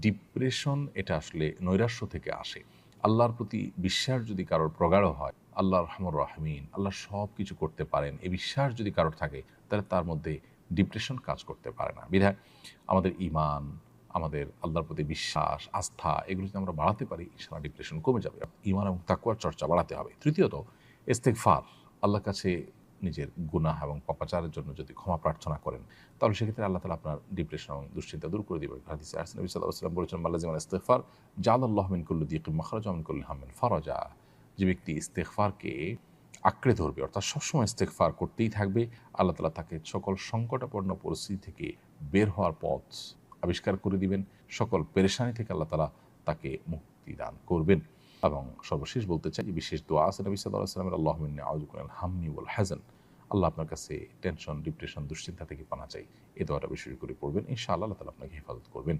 Depression এটা আসলে নৈরাশ্য থেকে আসে। আল্লাহর প্রতি বিশ্বাস যদি কারোর প্রগাঢ় হয় আল্লাহ রহমর রাহমিন, আল্লাহ সব কিছু করতে পারেন, এই বিশ্বাস যদি কারোর থাকে, তাহলে তার মধ্যে ডিপ্রেশন কাজ করতে পারে না। বিধায় আমাদের ইমান আমাদের আল্লাহর প্রতি বিশ্বাস, আস্থা, এগুলো যদি আমরা বাড়াতে পারি সারা ডিপ্রেশন কমে যাবে। ইমান এবং তাকুয়ার চর্চা বাড়াতে হবে। তৃতীয়ত ইস্তেকফার আল্লাহর কাছে নিজের গুনাহ এবং পাপাচারের জন্য যদি ক্ষমা প্রার্থনা করেন, তাহলে সেক্ষেত্রে আল্লাহ তালা আপনার ডিপ্রেশন এবং দুশ্চিন্তা দূর করে দেবেন। হাদিসে আসেন নবী সাল্লাহ সাল্লাম বলেছেন মাল্লাজিমান ইস্তেফার জাল আল্লাহ মিন কুল্লু দিক মাখরাজ মিন কুল্লু হামিন ফরজা। যে ব্যক্তি ইস্তেকফারকে আঁকড়ে ধরবে, অর্থাৎ সবসময় ইস্তেকফার করতেই থাকবে, আল্লাহ তালা তাকে সকল সংকটাপন্ন পরিস্থিতি থেকে বের হওয়ার পথ আবিষ্কার করে দিবেন। সকল পেরেশানি থেকে আল্লাহ তালা তাকে মুক্তি দান করবেন। এবং সর্বশেষ বলতে চাই যে বিশেষ দোয়া আছে নবী সাল্লাহ সাল্লামের আল্লাহ আউজুকুল হামনি ওয়াল হাজান আল্লাহ আপনার কাছে টেনশন ডিপ্রেশন দুশ্চিন্তা থেকে পানা চাই। এ দোয়াটা বেশি করে পড়বেন, ইনশাআল্লাহ আল্লাহ তালা আপনাকে হেফাজত করবেন।